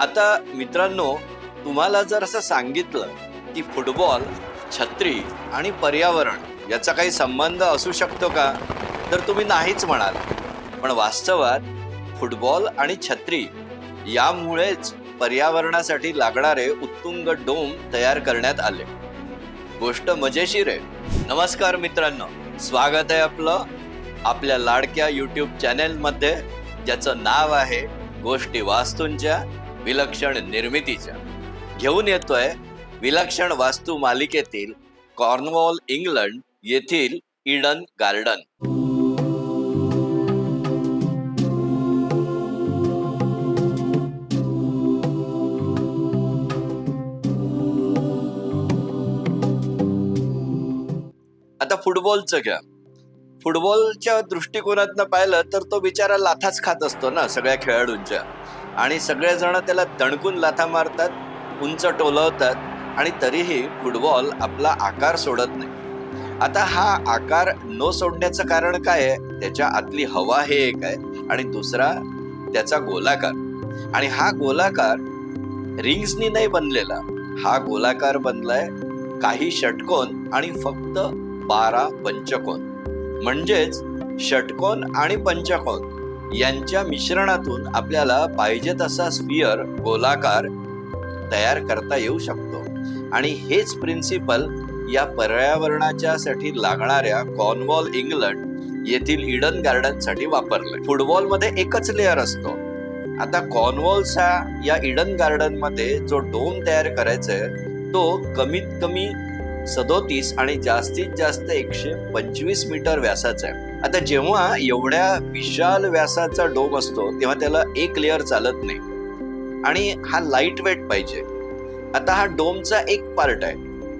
आता मित्रांनो तुम्हाला जर असं सांगितलं की फुटबॉल छत्री आणि पर्यावरण याचा काही संबंध असू शकतो का? तर तुम्ही नाहीच म्हणाल. पण वास्तवात फुटबॉल आणि छत्री यामुळेच पर्यावरणासाठी लागणारे उत्तुंग डोम तयार करण्यात आले. गोष्ट मजेशीर आहे. नमस्कार मित्रांनो. स्वागत आहे आपलं आपल्या लाडक्या युट्यूब चॅनेलमध्ये ज्याचं नाव आहे गोष्टी वास्तूंच्या. विलक्षण निर्मितीच्या. घेऊन येतोय विलक्षण वास्तू मालिकेतील कॉर्नवॉल इंग्लंड येथील इडन गार्डन. आता फुटबॉलचं घ्या. फुटबॉलच्या दृष्टिकोनातनं पाहिलं तर तो बिचारा लाथाच खात असतो ना सगळ्या खेळाडूंच्या. आणि सगळेजण त्याला दणकून लाथा मारतात उंच टोलवतात आणि तरीही फुटबॉल आपला आकार सोडत नाही. आता हा आकार न सोडण्याचं कारण काय आहे? त्याच्या आतली हवा हे एक आहे आणि दुसरा त्याचा गोलाकार. आणि हा गोलाकार रिंग्सनी नाही बनलेला. हा गोलाकार बनलाय काही षटकोन आणि फक्त बारा पंचकोन. म्हणजेच षटकोन आणि पंचकोन. यांच्या मिश्रणातून आपल्याला पाहिजे तसा स्फिअर गोलाकार तयार करता येऊ शकतो. आणि हेच प्रिन्सिपल या पर्यावरणाच्या साठी लागणाऱ्या कॉर्नवॉल इंग्लंड येथील इडन गार्डनसाठी वापरलं. फुटबॉलमध्ये एकच लेअर असतो. आता कॉर्नवॉलचा या इडन गार्डनमध्ये जो डोम तयार करायचा आहे तो कमीत कमी सदोतीस आणि जास्तीत जास्त एकशे पंचवीस मीटर व्यासाचा आहे. आता जेव्हा एवढ्या विशाल व्यासाचा डोम असतो तेव्हा त्याला एक लेअर चालत नाही. आणि हा लाइट वेट पाहिजे. आता हा डोमचा एक पार्ट आहे.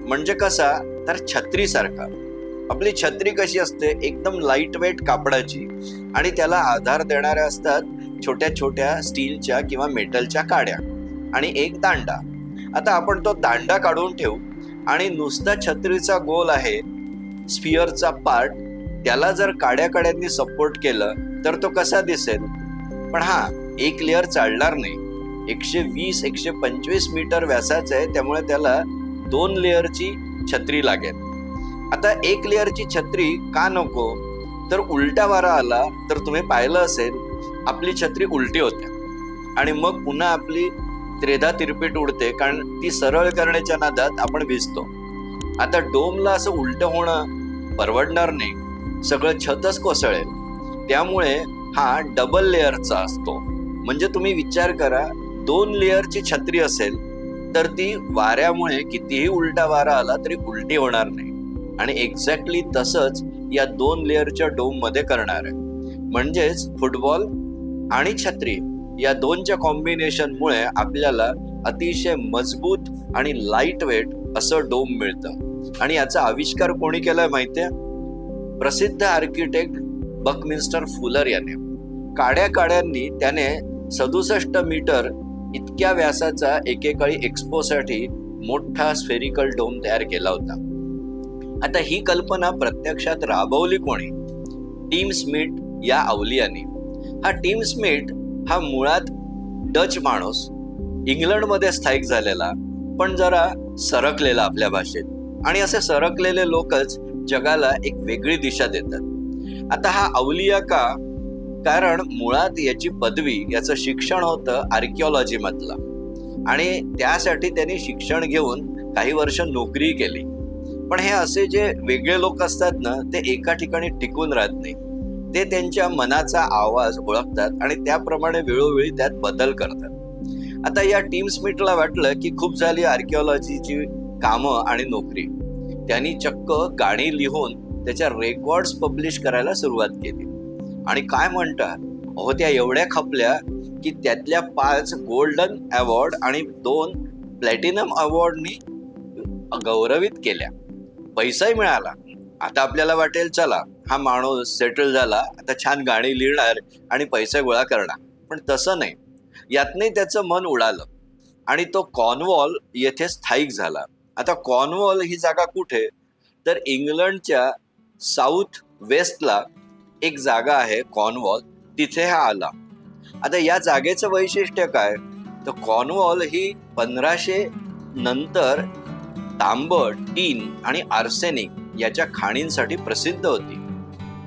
म्हणजे कसा? तर छत्रीसारखा आपली छत्री कशी असते? एकदम लाइट वेट कापडाची. आणि त्याला आधार देणाऱ्या असतात छोट्या छोट्या स्टीलच्या किंवा मेटलच्या काड्या. आणि एक दांडा. आता आपण तो दांडा काढून ठेवू. आणि नुसता छत्रीचा गोल आहे स्फिअरचा पार्ट त्याला जर काड्या काड्यांनी सपोर्ट केलं तर तो कसा दिसेल? पण हा एक लेअर चालणार नाही. एकशे वीस एकशे पंचवीस मीटर व्यासाचं आहे त्यामुळे त्याला दोन लेअरची छत्री लागेल. आता एक लेअरची छत्री का नको? तर उलटा वारा आला तर तुम्ही पाहिलं असेल आपली छत्री उलटी होते आणि मग पुन्हा आपली त्रेधा तिरपीट उडते कारण ती सरळ करण्याच्या नादात आपण भिजतो. आता डोमला असं उलट होणं परवडणार नाही. सगळं छतच कोसळेल. त्यामुळे हा डबल लेअरचा असतो. म्हणजे तुम्ही विचार करा दोन लेअरची छत्री असेल तर ती वाऱ्यामुळे कितीही उलटा वारा आला तरी उलटी होणार नाही. आणि एक्झॅक्टली तसंच या दोन लेअरच्या डोममध्ये करणार आहे. म्हणजेच फुटबॉल आणि छत्री. या दोनच्या कॉम्बिनेशनमुळे आपल्याला अतिशय मजबूत आणि लाइट वेट असं डोम मिळतं. आणि याचा आविष्कार कोणी केलाय माहितीये? प्रसिद्ध आर्किटेक्ट बकमिन्स्टर फुलर याने. काड्या काड्यांनी त्याने सदुसष्ट मीटर इतक्या व्यासाचा एकेकाळी एक्सपोसाठी मोठा स्फेरिकल डोम तयार केला होता. आता ही कल्पना प्रत्यक्षात राबवली कोणी? टीम स्मिट या अवलियानी हा टीम स्मिट हा मुळात डच माणूस इंग्लंडमध्ये स्थायिक झालेला पण जरा सरकलेला आपल्या भाषेत. आणि असे सरकलेले लोकच जगाला एक वेगळी दिशा देतात. आता हा अवलिया का? कारण मुळात याची पदवी याचं शिक्षण होतं आर्किओलॉजी मधलं. आणि त्यासाठी त्यांनी शिक्षण घेऊन काही वर्ष नोकरी केली. पण हे असे जे वेगळे लोक असतात ना ते एका ठिकाणी टिकून राहत नाही ते त्यांच्या मनाचा आवाज ओळखतात आणि त्याप्रमाणे वेळोवेळी त्यात बदल करतात. आता या टीम स्मिटला वाटलं की खूप झाली आर्किओलॉजीची कामं आणि नोकरी. त्यांनी चक्क गाणी लिहून त्याच्या रेकॉर्ड्स पब्लिश करायला सुरुवात केली. आणि काय म्हणतात? अहो त्या एवढ्या खपल्या की त्यातल्या पाच गोल्डन अवॉर्ड आणि दोन प्लॅटिनम अवॉर्डनी गौरवित केल्या. पैसाही मिळाला. आता आपल्याला वाटेल चला. हा माणूस सेटल झाला आता छान गाणी लिहिणार आणि पैसे गोळा करणार. पण तसं नाही. यातनंही त्याचं मन उडालं. आणि तो कॉर्नवॉल येथे स्थायिक झाला. आता कॉर्नवॉल ही जागा कुठे? तर इंग्लंडच्या साऊथ वेस्टला एक जागा आहे कॉर्नवॉल. तिथे हा आला. आता या जागेचं वैशिष्ट्य काय? तर कॉर्नवॉल ही पंधराशे नंतर तांब टीन आणि आर्सेनिक याच्या खाणींसाठी प्रसिद्ध होती.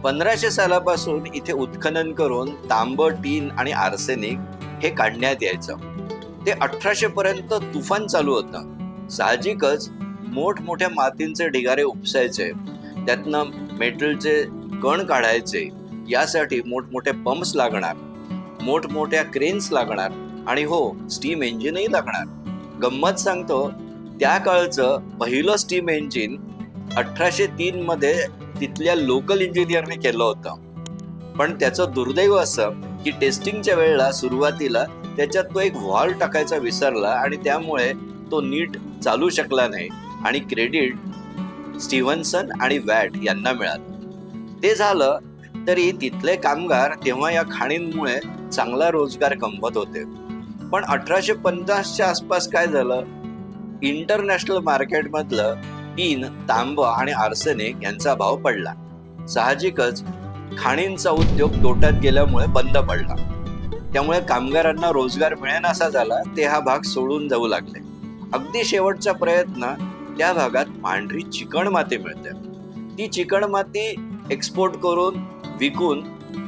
पंधराशे सालापासून इथे उत्खनन करून तांब टीन आणि आर्सेनिक हे काढण्यात यायचं. ते अठराशे पर्यंत तुफान चालू होतं. साहजिकच मोठमोठ्या मातींचे ढिगारे उपसायचे त्यातनं मेटलचे कण काढायचे यासाठी मोठमोठे पंप्स लागणार मोठमोठ्या क्रेन्स लागणार आणि हो स्टीम इंजिनही लागणार. गंमत सांगतो त्या काळचं पहिलं स्टीम इंजिन अठराशे तीन मध्ये तिथल्या लोकल इंजिनियरने केलं होतं. पण त्याचं दुर्दैव असं की टेस्टिंगच्या वेळेला सुरुवातीला त्याच्यात तो एक व्हॉल्व टाकायचा विसरला आणि त्यामुळे तो नीट चालू शकला नाही आणि क्रेडिट स्टीव्हन्सन आणि वॅट यांना मिळालं. ते झालं तरी तिथले कामगार तेव्हा या खाणींमुळे चांगला रोजगार कमवत होते. पण अठराशे पन्नासच्या आसपास काय झालं? इंटरनॅशनल मार्केटमधलं टीन तांब आणि आर्सेनिक यांचा भाव पडला. साहजिकच खाणींचा उद्योग तोट्यात गेल्यामुळे बंद पडला. त्यामुळे कामगारांना रोजगार मिळेनासा झाला ते हा भाग सोडून जाऊ लागले. अगदी शेवटचा प्रयत्न त्या भागात पांढरी चिकण माती मिळते. ती चिकण माती एक्सपोर्ट करून विकून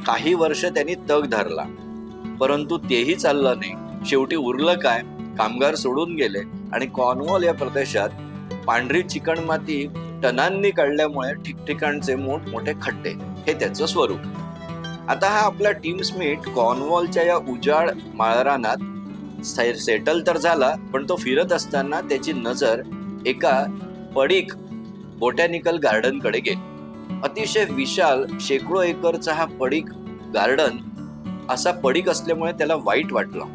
काही वर्ष त्यांनी तग धरला. परंतु तेही चाललं नाही. शेवटी उरलं काय? कामगार सोडून गेले आणि कॉर्नवॉल या प्रदेशात पांढरी चिकण माती टनांनी काढल्यामुळे ठिकठिकाणचे मोठमोठे खड्डे. हे त्याचं स्वरूप. आता हा आपला टीम स्मिट कॉर्नवॉलच्या या उजाड माळरानात से- सेटल तर झाला पण तो फिरत असताना त्याची नजर एका पडीक बोटॅनिकल गार्डनकडे गेली. अतिशय विशाल शेकडो एकरचा हा पडीक गार्डन असा पडीक असल्यामुळे त्याला वाईट वाटलं.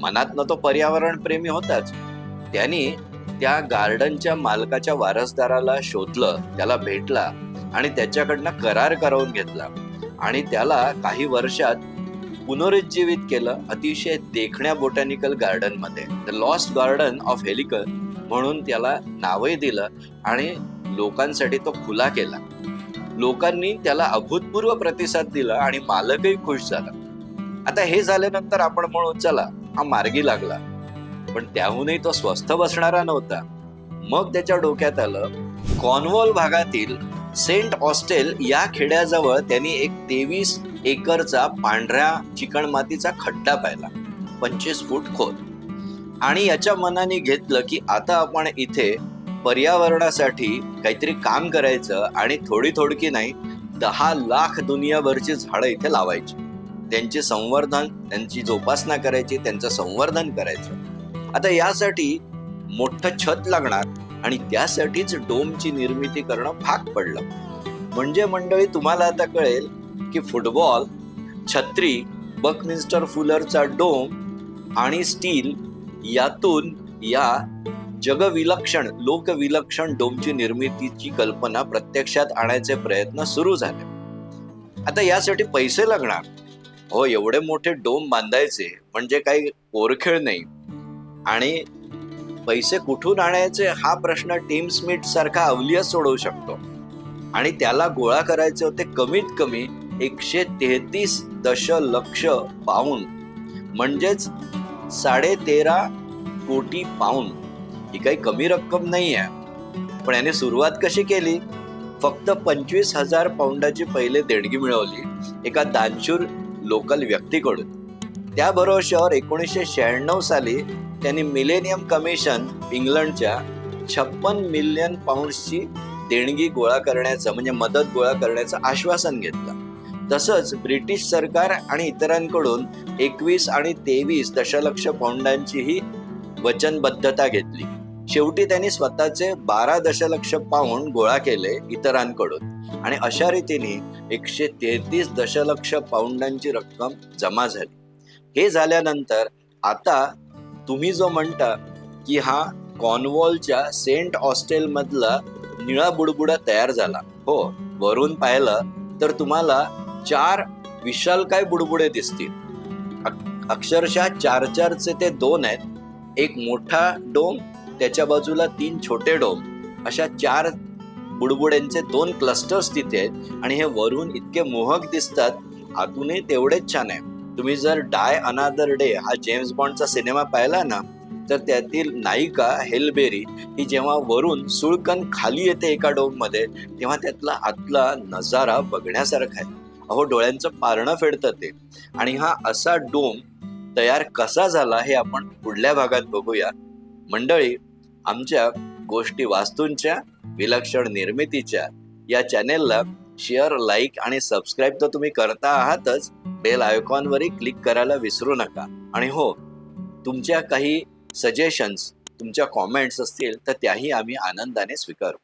मनातनं तो पर्यावरण प्रेमी होताच. त्यांनी त्या गार्डनच्या मालकाच्या वारसदाराला शोधलं त्याला भेटला आणि त्याच्याकडनं करार करवून घेतला. आणि त्याला काही वर्षात पुनरुज्जीवित केलं अतिशय देखण्या बोटॅनिकल गार्डनमध्ये the lost garden of Heligan म्हणून त्याला नावही दिलं आणि लोकांसाठी तो खुला केला. लोकांनी त्याला अभूतपूर्व प्रतिसाद दिला आणि मालकही खुश झाला. आता हे झाल्यानंतर आपण म्हणू चला हा मार्गी लागला. पण त्याहूनही तो स्वस्थ बसणारा नव्हता. मग त्याच्या डोक्यात आलं कॉर्नवॉल भागातील सेंट ऑस्टेल या खेड्याजवळ त्यांनी एक तेवीस एकरचा पांढऱ्या चिकणमातीचा खड्डा पाहिला पंचवीस फूट खोल. आणि याच्या मनाने घेतलं की आता आपण इथे पर्यावरणासाठी काहीतरी काम करायचं आणि थोडी थोडकी नाही दहा लाख दुनियाभरची झाडं इथे लावायची. त्यांचे संवर्धन त्यांची जोपासना करायची त्यांचं संवर्धन करायचं. आता यासाठी मोठं छत लागणार आणि त्यासाठीच डोमची निर्मिती करणं भाग पडलं. म्हणजे मंडळी तुम्हाला आता कळेल की फुटबॉल छत्री बकमिन्स्टर फुलरचा डोम आणि स्टील यातून या जगविलक्षण लोकविलक्षण डोमची निर्मितीची कल्पना प्रत्यक्षात आणायचे प्रयत्न सुरू झाले. आता यासाठी पैसे लागणार. हो एवढे मोठे डोम बांधायचे म्हणजे काही ओरखेळ नाही. आणि पैसे कुठून आणायचे हा प्रश्न टीम स्मिथ सारखा अवलियस सोडवू शकतो. आणि त्याला गोळा करायचे होते कमीत कमी एकशे तेहतीस दशलक्ष पाऊंड. म्हणजेच साडे तेरा कोटी पाऊंड. ही काही कमी रक्कम नाही आहे पण याने सुरुवात कशी केली? फक्त पंचवीस हजार पाऊंडाची पहिले देणगी मिळवली एका दानशूर लोकल व्यक्तीकडून. त्याबरोबर शहर एकोणीसशे शहाण्णव साली त्यांनी मिलेनियम कमिशन इंग्लंडच्या छप्पन मिलियन पाऊंड्सची देणगी गोळा करण्याचं म्हणजे मदत गोळा करण्याचं आश्वासन घेतलं. तसंच ब्रिटिश सरकार आणि इतरांकडून एकवीस आणि तेवीस दशलक्ष पाऊंडांचीही वचनबद्धता घेतली. शेवटी त्यांनी स्वतःचे बारा दशलक्ष पाऊंड गोळा केले इतरांकडून. आणि अशा रीतीने एकशे तेहतीस दशलक्ष पाऊंडांची रक्कम जमा झाली. हे झाल्यानंतर आता तुम्ही जो म्हणता की हा कॉर्नवॉलच्या सेंट ऑस्टेल मधला निळा बुडबुडा तयार झाला. हो वरून पाहिलं तर तुम्हाला चार विशालकाय बुडबुडे दिसतील. अक्षरशः चार चारचे ते दोन आहेत. एक मोठा डोम त्याच्या बाजूला तीन छोटे डोम. अशा चार बुडबुड्यांचे दोन क्लस्टर्स तिथे आहेत आणि हे वरून इतके मोहक दिसतात आतूनही तेवढेच छान आहे. तुम्ही जर डाय अनादर डे हा जेम्स बॉन्डचा सिनेमा पाहिला ना तर त्यातील नायिका हेलबेरी ही जेव्हा वरून सुळकन खाली येते एका डोममध्ये तेव्हा त्यातला आतला नजारा बघण्यासारखा आहे. अहो डोळ्यांचं पारणं फेडतं ते. आणि हा असा डोम तयार कसा झाला हे आपण पुढल्या भागात बघूया. मंडळी आमच्या गोष्टी वास्तूंच्या विलक्षण निर्मितीच्या या चॅनेलला शेअर लाईक आणि सबस्क्राईब तर तुम्ही करता आहातच बेल आयकॉनवरही क्लिक करायला विसरू नका. आणि हो तुमच्या काही सजेशन्स तुमच्या कॉमेंट्स असतील तर त्याही आम्ही आनंदाने स्वीकारू